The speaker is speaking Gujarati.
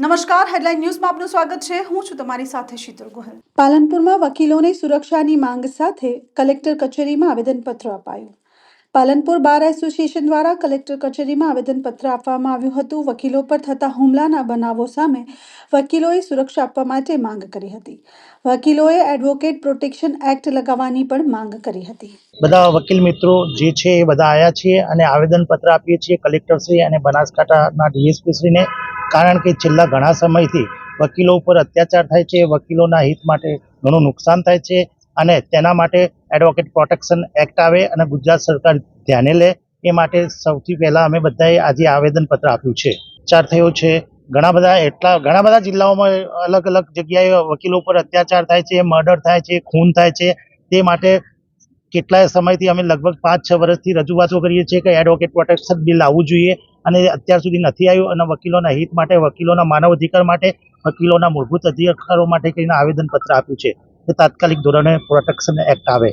નમસ્કાર હેડલાઇન ન્યૂઝમાં આપનું સ્વાગત છે. હું છું તમારી સાથે શીતલ ગોહિલ. પાલનપુરમાં વકીલોની સુરક્ષાની માંગ સાથે કલેક્ટર કચેરીમાં આવેદનપત્ર અપાયું. પાલનપુર બાર એસોસિએશન દ્વારા કલેક્ટર કચેરીમાં આવેદનપત્ર આપવામાં આવ્યું હતું. વકીલો પર થતા હુમલાના બનાવો સામે વકીલોએ સુરક્ષા આપવા માટે માંગ કરી હતી. વકીલોએ એડવોકેટ પ્રોટેક્શન એક્ટ લગાવવાની પણ માંગ કરી હતી. બધા વકીલ મિત્રો જે છે એ બધા આવ્યા છીએ અને આવેદનપત્ર આપીએ છીએ કલેક્ટરશ્રી અને બનાસકાંઠાના ડીએસપીશ્રીને કારણ કે છેલ્લા ઘણા સમયથી વકીલો ઉપર અત્યાચાર થાય છે, વકીલોના હિત માટે ઘણું નુકસાન થાય છે અને તેના માટે એડવોકેટ પ્રોટેક્શન એક્ટ આવે અને ગુજરાત સરકાર ધ્યાને લે એ માટે સૌથી પહેલાં અમે બધાએ આજે આવેદનપત્ર આપ્યું છે. ચાર થયો છે, ઘણા બધા એટલા, ઘણા બધા જિલ્લાઓમાં અલગ અલગ જગ્યાએ વકીલો ઉપર અત્યાચાર થાય છે, મર્ડર થાય છે, ખૂન થાય છે. તે માટે કેટલાય સમયથી અમે લગભગ પાંચ, છ વર્ષથી રજૂઆતો કરીએ છીએ કે એડવોકેટ પ્રોટેક્શન બિલ આવવું જોઈએ. અને અત્યાર સુધી નથી આવ્યું અને વકીલોના હિત માટે, વકીલોના માનવ અધિકાર માટે, વકીલોના મૂળભૂત અધિકારો માટે કરીને આવેદનપત્ર આપ્યું છે. કે તાત્કાલિક ધોરણે પ્રોટેક્શન એક્ટ આવે.